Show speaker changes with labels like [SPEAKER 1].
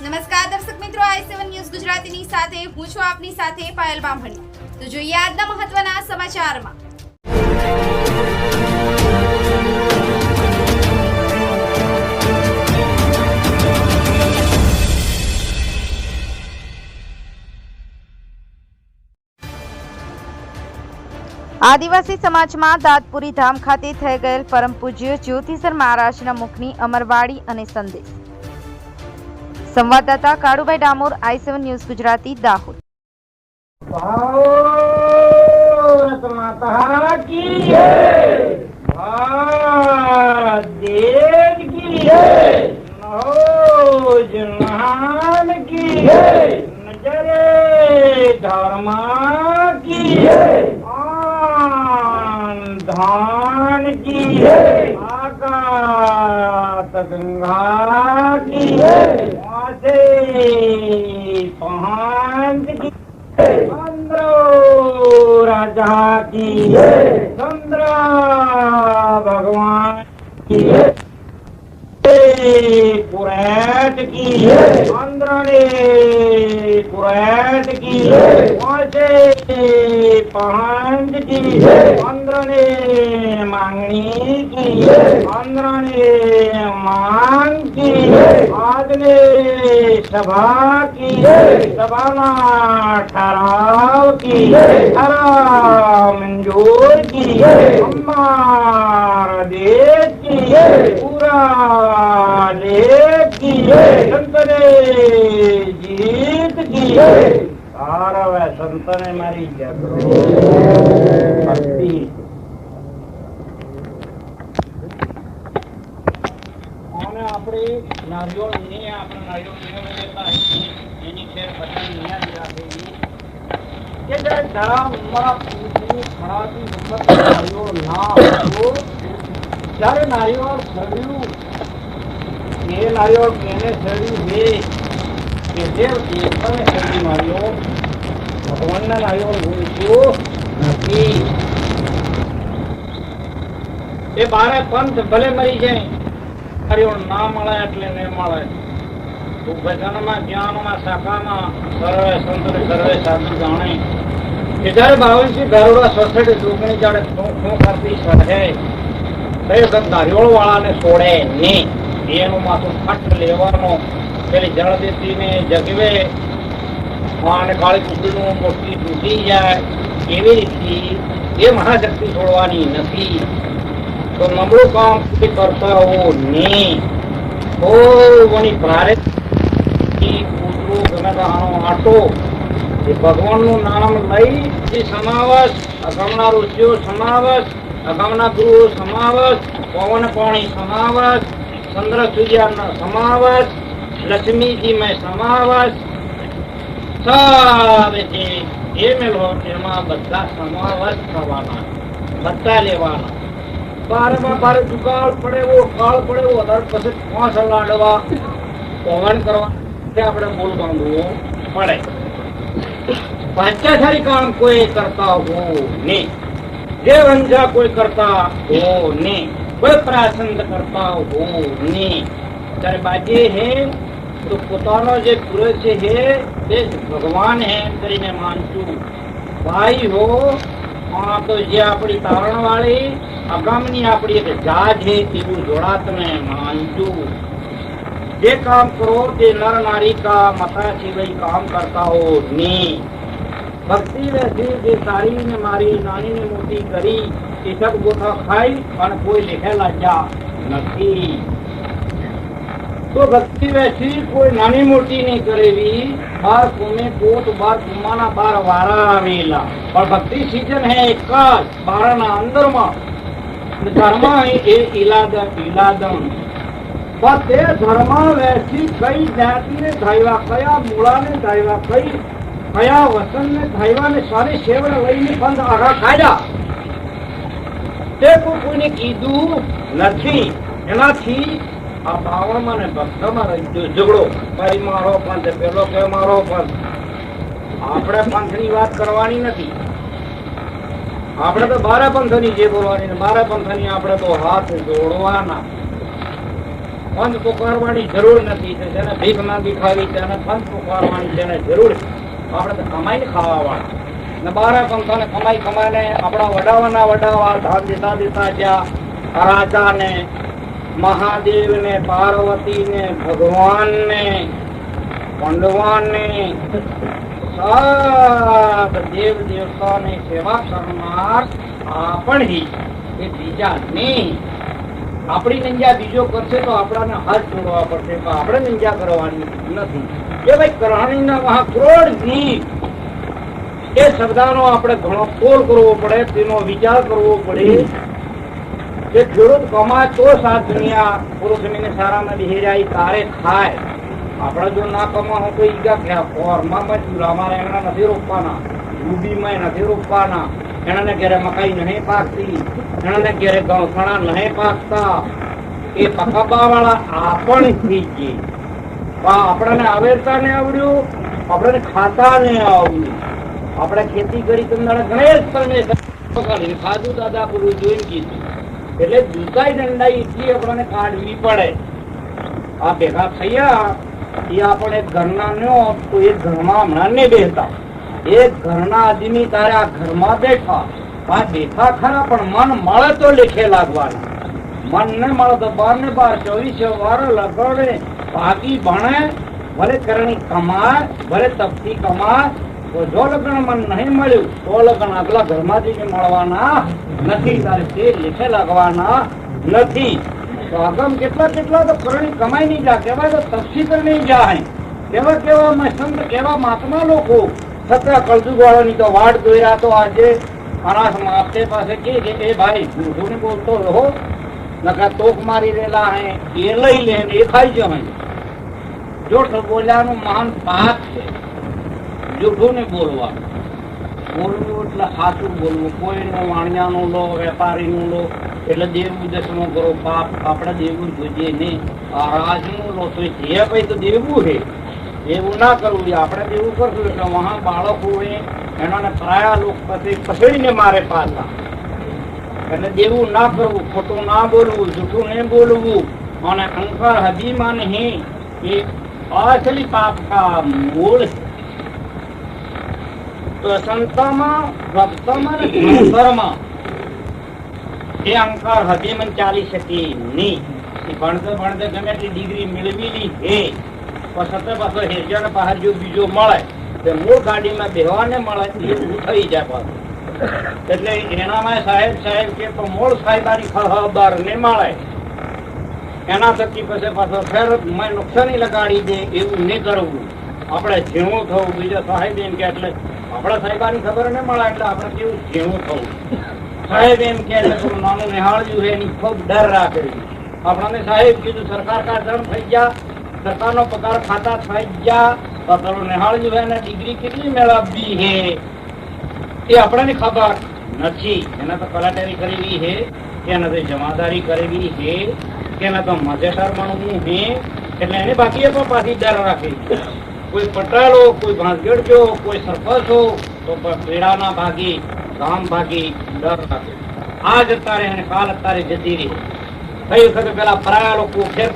[SPEAKER 1] નમસ્કાર દર્શક મિત્રો, આઈ સેવન ન્યૂઝ ગુજરાતીની સાથે, હું છું આપની સાથે પાયલ બામણી. તો જોઈએ આજના મહત્વના સમાચારમાં.
[SPEAKER 2] આદિવાસી સમાજમાં દાદપુરી ધામ ખાતે થઈ ગયેલ પરમ પૂજ્ય જ્યોતિસર મહારાજના મુખની અમરવાડી અને સંદેશ. સંવાદદાતા Kalubhai Damor I seven news Gujarati Dahod
[SPEAKER 3] Bharat Mata કી જય ભારત દેશ કી નહાન કી ચંદ્ર ભગવાન ધર્મા કી જય આન ધાન કી પાંડજી ચંદ્રને માંગણીજી ચંદ્રને માંગજી આજને સભા કી સભાના ઠરાવ કી ઠરાવ મંજૂર કી અમાર દેશ કી પૂરા દેશ કી સંતને જીત કી હાર આવે સંતને ના જ્યારે નારિયોળ સડ્યું એ નારિયોળ કેને સડ્યું હે કે દેવ એકને સડી નારિયોળ ભગવાનના નારિયોળ ભૂલશું નથી એ બારે પંથ ભલે મરી જાય. ના મળે એટલે નહીં મળે. તું જ્ઞાનમાં, શાખામાં, સર્વે સંતોને સર્વે સાધુ જાણે. કે જ્યારે બાવનસી ગરોડા સોસાયટી ચૂંટણી જયારે શું શું કરતી સહે તો નારિયોળ વાળાને છોડે નહીં. એનું માથું ફટ લેવાનો પેલી જળદેતીને જગવે અને કાળી કુંડનું મોટી તૂટી જાય એવી રીતથી એ મહાશક્તિ છોડવાની નથી. તો નબળું કામ કોઈ કરતા હોવો નહીં. તો વણી પ્રારે કૂતરું ગમે તાનો આટો એ ભગવાનનું નામ લઈ જે સમાવસ અગમના ઋષિઓ સમાવસ અગમના ગુરુઓ સમાવસ પવન પાણી સમાવસ ચંદ્ર સૂર્યનો સમાવસ લક્ષ્મીજી મેં સમાવસ સાવે એ મેળવો એમાં બધા સમાવસ થવાના, બધા લેવાના. બારમાં બારે દુકાળ પડે એવો, કાળ પડે એવો અઢાર પછી પાંચ લાડવા પવન કરવા આપણે બોલ બાંધવું પડે. પાંચાધારી કામ કોઈ કરતા હો નહીં. જે વંજા કોઈ કરતા હો નહીં. કોઈ પ્રાસંગ કરતા હો નહીં. ત્યારે બાજે હે, તો પોતાનો જે પુરુષ છે તે ભગવાન હે એમ કરીને માનતું ભાઈ હો, આ તો જે આપણી તારણ વાળી અગામની આપણી એક જાત હે તેવું જોડા તમે માનજો જે કામ કરો તે નર નારી કા મતા સિવાય કામ કરતા હો નહીં. ભક્તિ વેસી જે તારી ને મારી નાની ને મોટી કરી સબ ગોઠા ખાઈ, પણ કોઈ લેખેલા જા, નથી. તો ભક્તિ વેસી કોઈ નાની મોટી નહીં કરેલી, બાર કોમે કોટ બાર કુમાના બાર વારા આવેલા. પણ ભક્તિ સિઝન હે એક જ, બારના અંદરમાં. ધર્મ એ ઈલાદમ ઈલાદમ. પણ તે ધર્મ વેસી કઈ જાતિને ધાયવા કયા મૂળાને ધાયવા કઈ કયા વસનને ધાયવા ને સારી સેવડ લઈને બંધ આઘા કાઢ્યા. તે કોઈ કોઈને કીધું, નથી, એનાથી આ બાવળમાં ને ભક્તમાં ઝઘડો. ભાઈ મારો પંથ, પેલો કે મારો પંથ. આપણે પંથની વાત કરવાની નથી. આપણે તો બારે પંથની જે બોલવાની ને બારે પંથની આપણે તો હાથ જોડવાના. પંથ પુકારવાની જરૂર નથી, જેને ભીખ માંગી ખાવી, તેને પંથ પુકારવાની તેને જરૂર છે. આપણે કમાઈને ખાવા વાળા ને બારે પંથોને કમાઈ કમાઈને આપણા વડાવાના વડાવા ધામ દેતા દેતા જ્યાં રાજાને, મહાદેવને, પાર્વતીને, ભગવાનને, પંડવાનને, સાત દેવ દેવતાની સેવા કરનાર આપણી એ બીજા નહીં આપણી નંજા બીજો કરશે તો આપણાને હાથ જોડવા પડશે પણ આપણે નંજા કરવાની નથી. એ ભાઈ કરહાણીના મહાક્રોડની એ શબ્દાનો આપણે ઘણો ફોલ કરવો પડે, તેનો વિચાર કરવો પડે. કે ખેડૂત કમાય તો સાત દુનિયા પુરુષને સારામાં બિહેરાય, તારે ખાય. આપણે જો ના કમાવો તો ઈગા ક્યાં? મજૂર અમારે એમના નથી રોપવાના. રૂબીમાં નથી રોપવાના. એનાને ઘેરે મકાઈ નહીં પાકતી એનાને ઘેરે ગૌસણા નહીં પાકતા. એ પકાબા વાળા આપણ થઈ આપણને આવેરતા ને આવડ્યું, આપણને ખાતા ને આવડ્યું. આપણે ખેતી કરી તમને ગણેશ ખાધું દાદા પૂરું જોઈ કીધું. એટલે જૂતાઈ દંડાઈ એટલી આપણને કાઢવી પડે. આ ભેગા થયા, એ આપણે ઘરના નો તો એ ઘરમાં હમણાં નહીં બેસતા એ ઘરના આદમી તારે આ ઘરમાં બેઠા. આ બેઠા ખરા, પણ મન મળે તો લેખે લાગવાના. મન ને મળે તો બાર ને બાર, ચોવીસ વાર લગડે. ભાગી ભણે, ભલે કરણી કમાય, ભલે તપતી કમાય, તો જો લગ્ન મન નહીં મળ્યું, તો લગ્ન આગલા ઘરમાંથી જ મળવાના નથી. તારે તે લેખે લાગવાના નથી. તો આગમ કેટલા કેટલા તો કરણી કમાઈ નહીં જા કહેવાય તો તપસી નહીં જાય. કેવા કેવા સંત કેવા મહાત્મા લોકો સત્ય કળજુગ વાળાની તો વાટ દોર્યા તો આજે અનાસ માપતે પાસે કે કે એ ભાઈ જૂઠું નહીં બોલતો રહો નકા તોક મારી રહેલા હે, એ લઈ લે એ ખાઈ જવાય. જોઠ બોલ્યાનું મહાન પાપ છે જૂઠું ને બોલવા. બોલવું એટલે સાચું બોલવું, કોઈનું વાણિયાનું લો, વેપારીનું લો, એટલે દેવું દર્શન કરો પાપ. આપણે દેવું જોઈએ નહીં. રાજનું લો તો જે ભાઈ તો દેવું છે. એવું ના કરવું જોઈએ. આપણે એવું કરશું એટલે વહાં બાળકો હોય, એનાને પ્રાયા લોક પછી પછડીને મારે પાછા. એટલે દેવું ના કરવું, ખોટું ના બોલવું, જૂઠું નહીં બોલવું. અને અંકાર હદીમાં નહીં, એ અસલી પાપ કા મૂળ તો ભક્તમાં ને એ અંકાર હદીમાં ચાલી શકે નહીં. ભણતર ભણતે ભણતે ગમે એટલી ડિગ્રી મેળવેલી હે સતત પાછો હેરજાને બહાર જો બીજો મળે, તો મૂળ ગાડીમાં બેહવાને મળે એવું થઈ જાય પાછું. એટલે એનામાં સાહેબ સાહેબ કે તો મૂળ સાહેબાની ખબર ને મળે. એના થકી પછી પાછો ફેર મેં નુકસાની લગાડી દે એવું નહીં કરવું. આપણે ઝીણું થવું. બીજા સાહેબ એમ કે એટલે આપણા સાહેબાની ખબર ને મળે એટલે આપણે કેવું ઝીણું થવું. સાહેબ એમ કે એટલે નાનું નિહાળ્યું એની ખૂબ ડર રાખે આપણને સાહેબ કીધું, સરકાર કા ધર્મ થઈ ગયા? સરકારનો પગાર ખાતા થઈ ગયા. તો નિહાળ્યું છે ડિગ્રી કેટલી મેળવવી હે? એ આપણને ખબર નથી. એને તો કલાટારી કરેલી હે કે તો જમાદારી કરેલી હે કે તો મજેદાર માણવું હે. એટલે એને બાકી પણ પાછી ડર રાખે. કોઈ પટાળો, કોઈ ભાંગેડજો કોઈ સરપંચ હો તો પેડાના ભાગી, ગામ ભાગી ડર રાખે. આજ અત્યારે અને કાલ અત્યારે જતી રહી. કઈ વખતે પેલા પરાયા લોકો ફેર